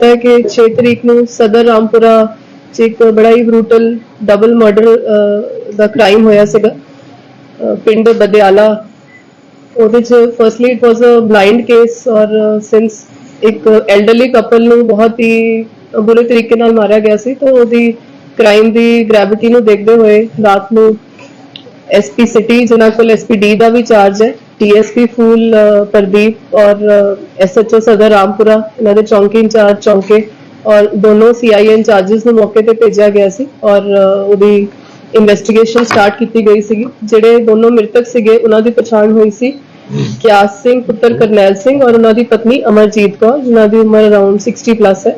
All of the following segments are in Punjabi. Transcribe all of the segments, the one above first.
ਹੈ ਕਿ 6 ਤਰੀਕ ਨੂੰ ਸਦਰ ਰਾਮਪੁਰਾ ਚ ਇੱਕ ਬੜਾ ਹੀ ਬਰੂਟਲ ਡਬਲ ਮਰਡਰ ਦਾ ਕ੍ਰਾਈਮ ਹੋਇਆ ਸੀਗਾ। ਪਿੰਡ ਬਦਿਆਲਾ। ਉਹਦੇ ਚ firstly it was a blind case ਔਰ ਸਿੰਸ ਇੱਕ ਐਲਡਰਲੀ ਕਪਲ ਨੂੰ ਬਹੁਤ ਹੀ ਬੁਰੇ ਤਰੀਕੇ ਨਾਲ ਮਾਰਿਆ ਗਿਆ ਸੀ, ਤਾਂ ਉਹਦੀ ਕ੍ਰਾਈਮ ਦੀ ਗ੍ਰੈਵਿਟੀ ਨੂੰ ਦੇਖਦੇ ਹੋਏ ਰਾਤ ਨੂੰ ਐਸਪੀ ਸਿਟੀ ਜਿਨ੍ਹਾਂ ਕੋਲ ਐਸਪੀ ਡੀ ਦਾ ਵੀ ਚਾਰਜ ਹੈ ਡੀਐਸਪੀ ਫੂਲ ਪ੍ਰਦੀਪ ਔਰ ਐਸਐਚਓ ਸਦਰ ਰਾਮਪੁਰਾ ਇਹਨਾਂ ਦੇ ਚੌਂਕੀ ਇੰਚਾਰਜ ਚੌਂਕੇ ਔਰ ਦੋਨੋਂ ਸੀਆਈਏ ਇੰਚਾਰजेस ਨੂੰ ਮੌਕੇ ਤੇ ਭੇਜਿਆ ਗਿਆ ਸੀ ਔਰ ਉਹਦੀ ਇਨਵੈਸਟੀਗੇਸ਼ਨ ਸਟਾਰਟ ਕੀਤੀ ਗਈ ਸੀਗੀ ਜਿਹੜੇ ਦੋਨੋਂ ਮ੍ਰਿਤਕ ਸੀਗੇ ਉਹਨਾਂ ਦੀ ਪਛਾਣ ਹੋਈ ਸੀ ਕਿਆਸ ਸਿੰਘ ਪੁੱਤਰ ਕਰਨੈਲ ਸਿੰਘ ਔਰ ਉਹਨਾਂ ਦੀ ਪਤਨੀ ਅਮਰਜੀਤ ਕੌਰ ਜਿਨ੍ਹਾਂ ਦੀ ਉਮਰ ਅਰਾਊਂਡ 60 ਪਲੱਸ ਹੈ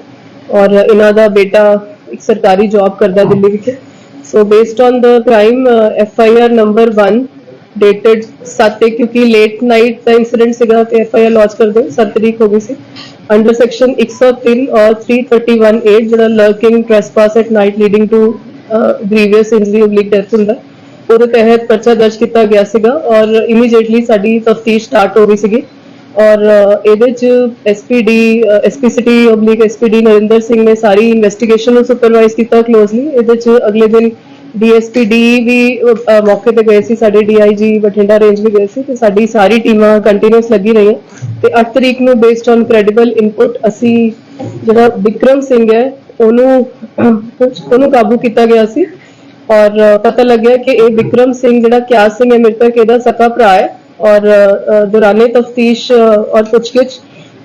ਔਰ ਇਹਨਾਂ ਦਾ ਬੇਟਾ ਇੱਕ ਸਰਕਾਰੀ ਜੌਬ ਕਰਦਾ ਦਿੱਲੀ ਵਿਖੇ so based on the crime F I R number 1 dated 7 ਕਿਉਂਕਿ ਲੇਟ ਨਾਈਟ ਦਾ ਇਨਸੀਡੈਂਟ ਸੀਗਾ ਤੇ ਐਫ ਆਈ ਆਰ ਲਾਂਚ ਕਰ ਦਿਓ 7 ਤਰੀਕ ਹੋ ਗਈ ਸੀ ਅੰਡਰ ਸੈਕਸ਼ਨ 103 ਔਰ 331 8 ਜਿਹੜਾ lurking trespass at night leading to grievous injury oblique death ਹੁੰਦਾ ਉਹਦੇ ਤਹਿਤ ਪਰਚਾ ਦਰਜ ਕੀਤਾ ਗਿਆ ਸੀਗਾ ਔਰ ਇਮੀਡੀਏਟਲੀ ਸਾਡੀ ਤਫਤੀਸ਼ ਸਟਾਰਟ ਹੋ ਰਹੀ ਸੀਗੀ। ਔਰ ਇਹਦੇ ਚ SPD SP city oblique SPD Narinder Singh ਨੇ ਸਾਰੀ ਇਨਵੈਸਟੀਗੇਸ਼ਨ ਨੂੰ ਸੁਪਰਵਾਈਜ਼ ਕੀਤਾ ਕਲੋਜ਼ਲੀ ਇਹਦੇ ਚ ਅਗਲੇ ਦਿਨ ਡੀਐਸਪੀ ਡੀ ਵੀ ਅ, ਮੌਕੇ ਤੇ ਗਏ ਸੀ ਸਾਡੇ ਡੀਆਈਜੀ ਬਠਿੰਡਾ ਰੇਂਜ ਵੀ ਗਏ ਸੀ ਤੇ ਸਾਡੀ ਸਾਰੀ ਟੀਮਾਂ ਕੰਟੀਨਿਊਸ ਲੱਗੀ ਰਹੀਆਂ ਤੇ 8 ਤਰੀਕ ਨੂੰ ਬੇਸਡ ਔਨ ਕ੍ਰੈਡੀਬਲ ਇਨਪੁਟ ਅਸੀਂ ਜਿਹੜਾ ਵਿਕਰਮ ਸਿੰਘ ਹੈ ਉਹਨੂੰ ਉਹਨੂੰ ਕਾਬੂ ਕੀਤਾ ਗਿਆ ਸੀ ਔਰ ਅ, ਪਤਾ ਲੱਗਿਆ ਕਿ ਇਹ ਵਿਕਰਮ ਸਿੰਘ ਜਿਹੜਾ ਕਿਆਸ ਸਿੰਘ ਹੈ ਮ੍ਰਿਤਕ ਇਹਦਾ ਸਕਾ ਭਰਾ ਹੈ ਔਰ ਅ, ਦੌਰਾਨੇ ਤਫਤੀਸ਼ ਔਰ ਪੁੱਛਗਿੱਛ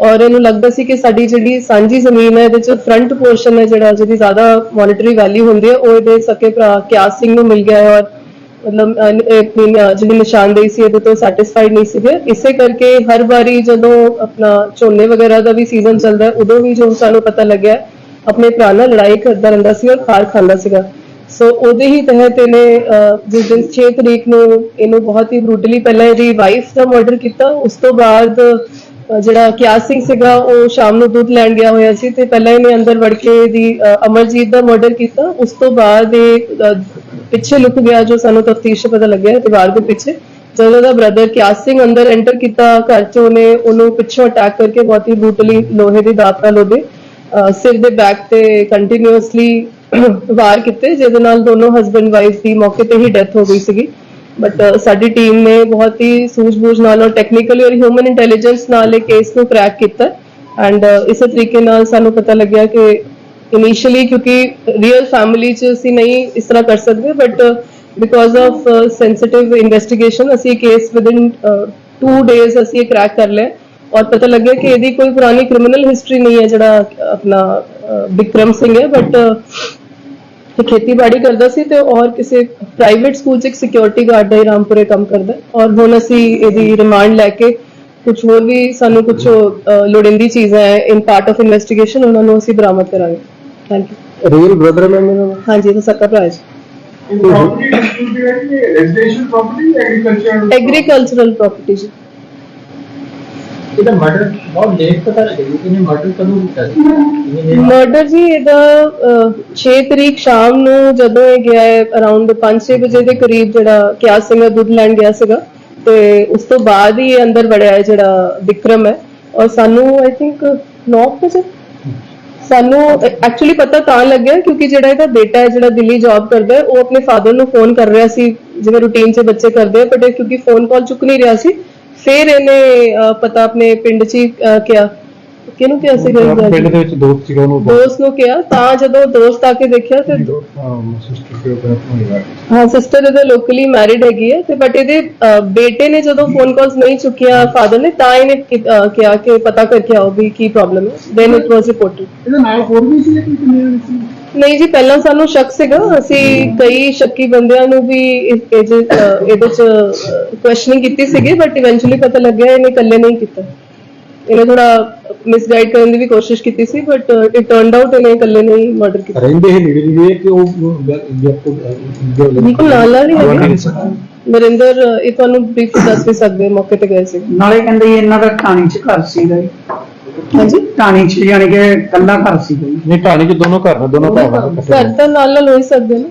ਔਰ ਇਹਨੂੰ ਲੱਗਦਾ ਸੀ ਕਿ ਸਾਡੀ ਜਿਹੜੀ ਸਾਂਝੀ ਜ਼ਮੀਨ ਹੈ ਇਹਦੇ ਚ ਫਰੰਟ ਪੋਰਸ਼ਨ ਹੈ ਜਿਹੜਾ ਜਿਹਦੀ ਜ਼ਿਆਦਾ ਮੋਨਿਟਰੀ ਵੈਲਿਊ ਹੁੰਦੀ ਹੈ ਉਹ ਇਹਦੇ ਸਕੇ ਭਰਾ ਕਿਆਸ ਸਿੰਘ ਨੂੰ ਮਿਲ ਗਿਆ ਹੈ ਔਰ ਮਤਲਬ ਅਹ, ਇਹ ਆਪਣੀ ਜਿਹੜੀ ਨਿਸ਼ਾਨਦੇਹੀ ਸੀ ਇਹਦੇ ਤੋਂ ਸੈਟੀਸਫਾਈਡ ਨਹੀਂ ਸੀਗੇ। ਇਸੇ ਕਰਕੇ ਹਰ ਵਾਰੀ ਜਦੋਂ ਆਪਣਾ ਝੋਨੇ ਵਗੈਰਾ ਦਾ ਵੀ ਸੀਜ਼ਨ ਚੱਲਦਾ ਉਦੋਂ ਵੀ ਜੋ ਸਾਨੂੰ ਪਤਾ ਲੱਗਿਆ ਆਪਣੇ ਭਰਾ ਨਾਲ ਲੜਾਈ ਕਰਦਾ ਰਹਿੰਦਾ ਸੀ ਔਰ ਖਾਰ ਖਾਂਦਾ ਸੀਗਾ। ਸੋ ਉਹਦੇ ਹੀ ਤਹਿਤ ਇਹਨੇ ਅਹ, ਜਿਸ ਦਿਨ 6 ਤਰੀਕ ਨੂੰ ਇਹਨੂੰ ਬਹੁਤ ਹੀ ਬਰੂਟਲੀ ਪਹਿਲਾਂ ਇਹਦੀ ਵਾਈਫ ਦਾ ਮਰਡਰ ਕੀਤਾ ਉਸ ਤੋਂ ਬਾਅਦ ਜਿਹੜਾ ਕਿਆਸ ਸਿੰਘ ਸੀਗਾ ਉਹ ਸ਼ਾਮ ਨੂੰ ਦੁੱਧ ਲੈਣ ਗਿਆ ਹੋਇਆ ਸੀ ਤੇ ਪਹਿਲਾਂ ਇਹਨੇ ਅੰਦਰ ਵੜ ਕੇ ਇਹਦੀ ਅਮਰਜੀਤ ਦਾ ਮਰਡਰ ਕੀਤਾ। ਉਸ ਤੋਂ ਬਾਅਦ ਇਹ ਪਿੱਛੇ ਲੁਕ ਗਿਆ ਜੋ ਸਾਨੂੰ ਤਫਤੀਸ਼ ਪਤਾ ਲੱਗਿਆ ਦੀਵਾਰ ਦੇ ਪਿੱਛੇ। ਜਦੋਂ ਉਹਦਾ ਬ੍ਰਦਰ ਕਿਆਸ ਸਿੰਘ ਅੰਦਰ ਐਂਟਰ ਕੀਤਾ ਘਰ 'ਚ ਉਹਨੇ ਉਹਨੂੰ ਪਿੱਛੋਂ ਅਟੈਕ ਕਰਕੇ ਬਹੁਤ ਹੀ ਬਰੂਟਲੀ ਲੋਹੇ ਦੀ ਦਾਤ ਨਾਲ ਉਹਦੇ ਅਹ, ਸਿਰ ਦੇ ਬੈਕ ਤੇ ਕੰਟੀਨਿਊਸਲੀ ਵਾਰ ਕੀਤੇ ਜਿਹਦੇ ਨਾਲ ਦੋਨੋਂ ਹਸਬੰਡ ਵਾਈਫ ਦੀ ਮੌਕੇ ਤੇ ਹੀ ਡੈਥ ਹੋ ਗਈ ਸੀਗੀ। ਬਟ uh, ਸਾਡੀ ਟੀਮ ਨੇ ਬਹੁਤ ਹੀ ਸੂਝ-ਬੂਝ ਨਾਲ ਔਰ ਟੈਕਨੀਕਲੀ ਔਰ ਹਿਊਮਨ ਇੰਟੈਲੀਜੈਂਸ ਨਾਲ ਇਹ ਕੇਸ ਨੂੰ ਕ੍ਰੈਕ ਕੀਤਾ ਐਂਡ uh, ਇਸੇ ਤਰੀਕੇ ਨਾਲ ਸਾਨੂੰ ਪਤਾ ਲੱਗਿਆ ਕਿ ਇਨੀਸ਼ੀਅਲੀ ਕਿਉਂਕਿ ਰੀਅਲ ਫੈਮਿਲੀ ਚ ਅਸੀਂ ਨਹੀਂ ਇਸ ਤਰ੍ਹਾਂ ਕਰ ਸਕਦੇ but because of sensitive investigation ਅਸੀਂ ਕੇਸ ਵਿਦਿਨ 2 ਡੇਜ਼ ਅਸੀਂ ਇਹ ਕ੍ਰੈਕ uh, ਕਰ ਲਿਆ ਔਰ ਪਤਾ ਲੱਗਿਆ ਕਿ ਇਹਦੀ ਕੋਈ ਪੁਰਾਣੀ ਕ੍ਰਿਮੀਨਲ ਹਿਸਟਰੀ ਨਹੀਂ ਹੈ ਜਿਹੜਾ ਆਪਣਾ ਅਹ, ਵਿਕਰਮ ਸਿੰਘ ਹੈ ਬਟ ਤੇ ਖੇਤੀਬਾੜੀ ਕਰਦਾ ਸੀ ਤੇ ਔਰ ਕਿਸੇ ਪ੍ਰਾਈਵੇਟ ਸਕੂਲ 'ਚ ਇੱਕ ਸਿਕਿਉਰਿਟੀ ਗਾਰਡ ਦਾ ਹੀ ਰਾਮਪੁਰੇ ਕੰਮ ਕਰਦਾ। ਔਰ ਹੁਣ ਅਸੀਂ ਇਹਦੀ ਰਿਮਾਂਡ ਲੈ ਕੇ ਕੁਝ ਹੋਰ ਵੀ ਸਾਨੂੰ ਕੁਝ ਲੋੜੀਂਦੀ ਚੀਜ਼ਾਂ ਹੈ ਇਨ ਪਾਰਟ ਆਫ ਇਨਵੈਸਟੀਗੇਸ਼ਨ ਉਹਨਾਂ ਨੂੰ ਅਸੀਂ ਬਰਾਮਦ ਕਰਾਂਗੇ। ਥੈਂਕ ਯੂ ਰੀਅਲ ਬ੍ਰਦਰ ਮੈਂ ਮੇਰਾ ਹਾਂਜੀ ਇਹ ਤਾਂ ਸਕਾ ਭਰਾ ਜੀ। Property dispute ਹੈ ਕਿ residential property agricultural? Agricultural property ਜੀ। ਇਹਦਾ ਮਰਡਰ ਬਹੁਤ ਲੇਟ ਪਤਾ ਲੱਗਿਆ ਕਿ ਇਹਨੇ ਮਰਡਰ ਕਦੋਂ ਕੀਤਾ ਸੀ? ਇਹਨੇ ਮਰਡਰ ਜੀ ਇਹਦਾ ਅਹ, 6 ਤਰੀਕ ਸ਼ਾਮ ਨੂੰ ਜਦੋਂ ਇਹ ਗਿਆ ਹੈ ਅਰਾਊਂਡ 5-6 ਵਜੇ ਦੇ ਕਰੀਬ ਜਿਹੜਾ ਕਿਆਸ ਸਿੰਘ ਦੁੱਧ ਲੈਣ ਗਿਆ ਸੀਗਾ। ਤੇ ਉਸ ਤੋਂ ਬਾਅਦ ਹੀ ਇਹ ਅੰਦਰ ਵੜਿਆ ਹੈ ਜਿਹੜਾ ਵਿਕਰਮ ਹੈ। ਔਰ ਸਾਨੂੰ ਆਈ ਥਿੰਕ 9 ਵਜੇ? ਸਾਨੂੰ ਐਕਚੁਅਲੀ ਪਤਾ ਤਾਂ ਲੱਗਿਆ ਕਿਉਂਕਿ ਜਿਹੜਾ ਇਹਦਾ ਬੇਟਾ ਹੈ ਜਿਹੜਾ ਦਿੱਲੀ ਜੌਬ ਕਰਦਾ ਹੈ ਉਹ ਆਪਣੇ ਫਾਦਰ ਨੂੰ ਫੋਨ ਕਰ ਰਿਹਾ ਸੀ ਜਿਵੇਂ ਰੂਟੀਨ 'ਚ ਬੱਚੇ ਕਰਦੇ ਆ ਬਟ ਕਿਉਂਕਿ ਫੋਨ ਕਾਲ ਚੁੱਕ ਨਹੀਂ ਰਿਹਾ ਸੀ ਫਿਰ ਇਹਨੇ ਅਹ, ਪਤਾ ਆਪਣੇ ਪਿੰਡ 'ਚ ਹੀ ਅਹ, ਕਿਹਾ। ਕਿਹਨੂੰ ਕਿਹਾ ਸੀ ਪਿੰਡ ਦੇ ਵਿੱਚ ਦੋਸਤ ਸੀਗਾ ਉਹਨੂੰ ਦੋਸਤ ਨੂੰ ਕਿਹਾ? ਤਾਂ ਜਦੋਂ ਦੋਸਤ ਆ ਕੇ ਦੇਖਿਆ ਤੇ ਸਿਸਟਰ ਦੇ ਉੱਪਰ ਹੋਇਆ ਹਾਂ ਸਿਸਟਰ ਇਹਦੇ ਲੋਕਲੀ ਮੈਰਿਡ ਹੈਗੀ ਹੈ ਤੇ ਬਟ ਇਹਦੇ ਅਹ, ਬੇਟੇ ਨੇ ਜਦੋਂ ਫੋਨ ਕਾਲਸ ਨਹੀਂ ਚੁੱਕਿਆ ਫਾਦਰ ਨੇ ਤਾਂ ਇਹਨੇ ਕਿ- ਅਹ, ਕਿਹਾ ਕਿ ਪਤਾ ਕਰਕੇ ਆਓ ਵੀ ਕੀ ਪ੍ਰੋਬਲਮ ਹੈ। ਦੈਨ ਇਟ ਵਾਸ ਰਿਪੋਰਟਡ ਇਹਦੇ ਨਾਲ ਹੋਰ ਵੀ ਸੀ ਕਿ ਕਿੰਨੇ ਸੀ? ਨਹੀਂ ਜੀ ਪਹਿਲਾਂ ਸਾਨੂੰ ਸ਼ੱਕ ਸੀਗਾ। ਅਸੀਂ ਕਈ ਸ਼ੱਕੀ ਬੰਦਿਆਂ ਨੂੰ ਵੀ ਇਸ- ਇਹਦੇ ਅਹ, ਇਹਦੇ ਚ ਕੁਐਸਚਨਿੰਗ ਕੀਤੀ ਸੀਗੀ ਬਟ ਇਵੈਂਚੁਅਲੀ ਪਤਾ ਲੱਗਿਆ ਇਹਨੇ ਇਕੱਲੇ ਨਹੀਂ ਕੀਤਾ। ਇਹਨੇ ਥੋੜਾ ਮਿਸਗਾਈਡ ਕਰਨ ਦੀ ਵੀ ਕੋਸ਼ਿਸ਼ ਕੀਤੀ ਸੀ ਬਟ ਇਟ ਟਰਨਡ ਆਊਟ ਇਹਨੇ ਇਕੱਲੇ ਨੇ ਹੀ ਮਰਡਰ ਕੀਤਾ। ਰਹਿੰਦੇ ਹੀ ਨੇੜੇ ਨੇੜੇ ਕਿ ਉਹ ਬਿਲਕੁਲ ਨਾਲ ਨਾਲ ਹੀ ਹੈਗੇ ਨਰਿੰਦਰ ਇਹ ਤੁਹਾਨੂੰ ਬਰੀਫ ਦੱਸ ਵੀ ਸਕਦੇ ਹੋ, ਮੌਕੇ ਤੇ ਗਏ ਸੀ। ਨਾਲੇ ਕਹਿੰਦੇ ਇਹਨਾਂ ਦਾ ਟਾਣੀ ਚ ਘਰ ਸੀਗਾ ਜੀ। ਹਾਂਜੀ? ਟਾਣੀ ਚ ਯਾਨੀ ਕਿ ਕੱਲਾ ਘਰ ਸੀਗਾ ਜੀ। ਨਹੀਂ ਢਾਣੀ ਚ ਦੋਨੋਂ ਘਰ ਨੇ ਦੋਨੋਂ ਨੇ ਘਰ ਤਾਂ ਨਾਲ ਨਾਲ ਹੋ ਹੀ ਸਕਦੇ ਨੇ।